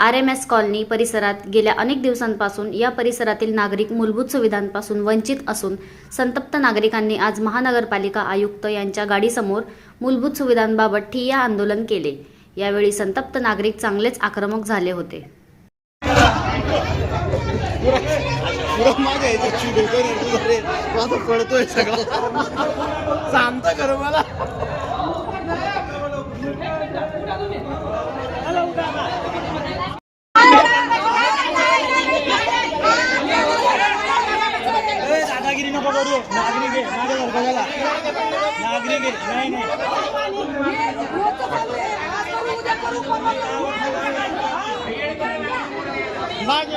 R M S colony परिसरात गेल्या अनेक दिवसांपासून या परिसरातील नागरिक मूलभूत सुविधांपासून वंचित असून संतप्त नागरिकांनी आज महानगरपालिका आयुक्त यांच्या गाडीसमोर मूलभूत सुविधांबाबत ठिय्या आंदोलन केले. यावेळी संतप्त नागरिक चांगलेच आक्रमक झाले होते. पुढं करू नागरिक आहे माझ्या वर्गाला. नागरिक आहे नाही नाही. मागे.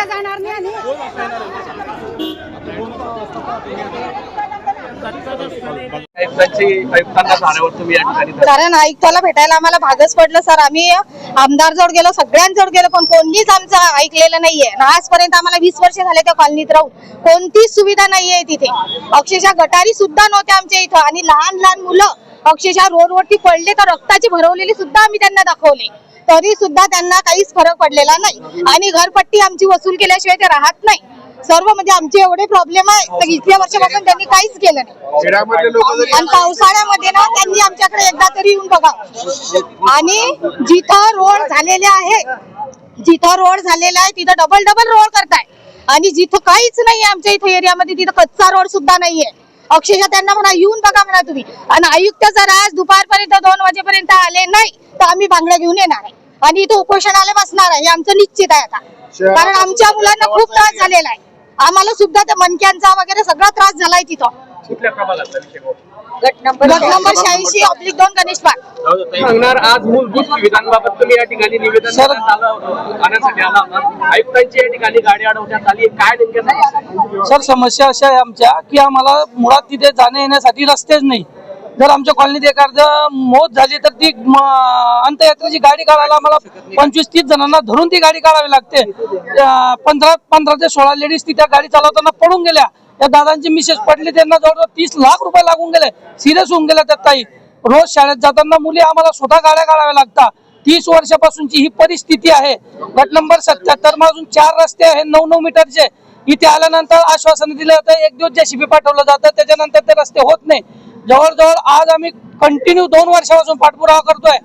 उद्या जाणार नाही ठिकाणी कारण आयुक्ताला भेटायला आम्हाला भागच पडलं सर. आम्ही आमदार जोड गेलो सगळ्यांजवळ गेलो पण कोणीच आमचं ऐकलेलं नाहीये. आणि आजपर्यंत आम्हाला वीस वर्ष झाले त्या कॉलनीत राहून. कोणतीच सुविधा नाहीये तिथे. अक्षरशः गटारी सुद्धा नव्हत्या आमच्या इथं. आणि लहान लहान मुलं अक्षरशः रोडवरती पडले तर रक्ताची भरवलेली सुद्धा आम्ही त्यांना दाखवले. तरी सुद्धा त्यांना काहीच फरक पडलेला नाही. आणि घरपट्टी आमची वसूल केल्याशिवाय ते राहत नाही. सर्व म्हणजे आमचे एवढे प्रॉब्लेम आहे तर इतक्या वर्षापासून त्यांनी काहीच केलं नाही. आणि पावसाळ्यामध्ये ना त्यांनी आमच्याकडे एकदा तरी येऊन बघा. आणि जिथं रोड झालेले आहे जिथं रोड झालेला आहे तिथं डबल डबल रोड करताय. आणि जिथं काहीच नाही आमच्या इथं एरियामध्ये तिथं कच्चा रोड सुद्धा नाहीये. अक्षरशः त्यांना म्हणा येऊन बघा म्हणा तुम्ही. आणि आयुक्त जर आज दुपारपर्यंत दोन वाजेपर्यंत आले नाही तर आम्ही बांगड्या घेऊन येणार आहे. आणि इथं उपोषणाला बसणार आहे हे आमचं निश्चित आहे आता. कारण आमच्या मुलांना खूप त्रास झालेला आहे. आम्हाला सुद्धा त्या मणक्यांचा वगैरे सगळा त्रास झालाय तिथं. कुठल्या प्रभागातला विषय बोल? गट नंबर शहाऐंशी ऑब्लिक दोन गणेश पार्क सांगणार आज मूलभूत सुविधांबाबत तुम्ही या ठिकाणी निवेदन करण्यात आलं- आणण्यासाठी आला होता. आयुक्तांची या ठिकाणी गाडी अडवण्यात आली. काय नेमक्या समस्या आहे? सर समस्या अशा आहे आमच्या की आम्हाला मुळात तिथे जाण्या येण्यासाठी रस्तेच नाही. जर आमच्या कॉलनीत एखादं मौत झाली तर ती म, अंत्ययात्रेची गाडी काढायला आम्हाला पंचवीस तीस जणांना धरून ती गाडी काढावी लागते. अं, पंधरा पंधरा ते सोळा लेडीज ती त्या गाडी चालवताना पडून गेल्या. त्या दादांची मिसेस पडली त्यांना जवळजवळ तीस लाख रुपये लागून गेले. सिरियस होऊन गेल्या त्यात ताई. रोज शाळेत जाताना मुली आम्हाला स्वतः गाड्या काढाव्या लागतात. तीस वर्षापासूनची ही परिस्थिती आहे. गट नंबर सत्याहत्तर अजून चार रस्ते आहेत नऊ नऊ मीटरचे. इथे आल्यानंतर आश्वासन दिलं जातं एक दिवस जेसीबी पाठवलं जातं त्याच्यानंतर ते रस्ते होत नाही. जवळजवळ आज आम्ही कंटिन्यू दोन वर्षापासून पाठपुरावा करतोय.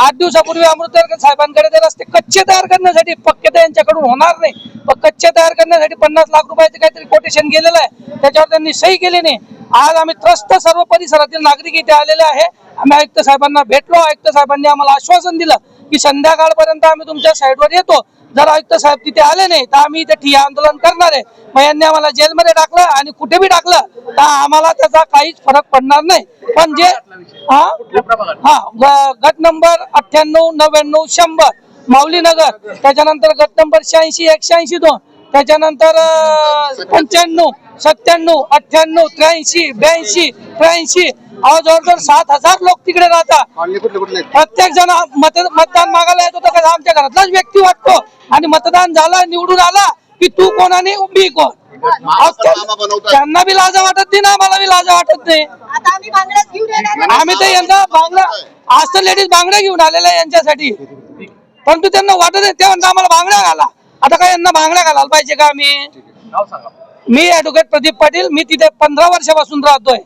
आठ दिवसापूर्वी अमृतकर साहेबांकडे ते रस्ते कच्चे तयार करण्यासाठी पक्के तर यांच्याकडून होणार नाही. पण कच्चे तयार करण्यासाठी पन्नास लाख रुपयाचं काहीतरी कोटेशन गेलेलं आहे. त्याच्यावर त्यांनी सही केली नाही. आज आम्ही त्रस्त सर्व परिसरातील नागरिक इथे आलेले आहे. आम्ही आयुक्त साहेबांना भेटलो. आयुक्त साहेबांनी आम्हाला आश्वासन दिलं की संध्याकाळपर्यंत आम्ही तुमच्या साईडवर येतो. जर आयुक्त साहेब तिथे आले नाही तर आम्ही इथे ठिय्या आंदोलन करणार आहे. मग यांनी आम्हाला जेलमध्ये टाकलं आणि कुठे बी टाकलं तर आम्हाला त्याचा काहीच फरक पडणार नाही. पण जे हा? हा गट नंबर अठ्ठ्याण्णव नव्याण्णव शंभर माऊली नगर त्याच्यानंतर गट नंबर शहाऐंशी एकशे ऐंशी दोन त्याच्यानंतर पंच्याण्णव सत्त्याण्णव अठ्ठ्याण्णव त्र्याऐंशी ब्याऐंशी त्र्याऐंशी. अहो जवळजवळ सात हजार लोक तिकडे राहतात? प्रत्येक जण मत मतदान मागायला येतो तर आमच्या घरातलाच व्यक्ती वाटतो. आणि मतदान झालं निवडून आला की तू कोण आणि मी कोण? त्यांना बी लाज वाटत नाही ना मला बी लाज वाटत नाही. आता आम्ही तर यांना बांगड्या आज तर लेडीज बांगड्या घेऊन आलेल्या आहे यांच्यासाठी. परंतु त्यांना वाटत नाही ते म्हणता आम्हाला बांगड्या घाला. आता काय यांना बांगड्या घालायला पाहिजे का आम्ही? नाव सांगा. मी ऍडव्होकेट प्रदीप पाटील. मी तिथे पंधरा वर्षापासून राहतोय.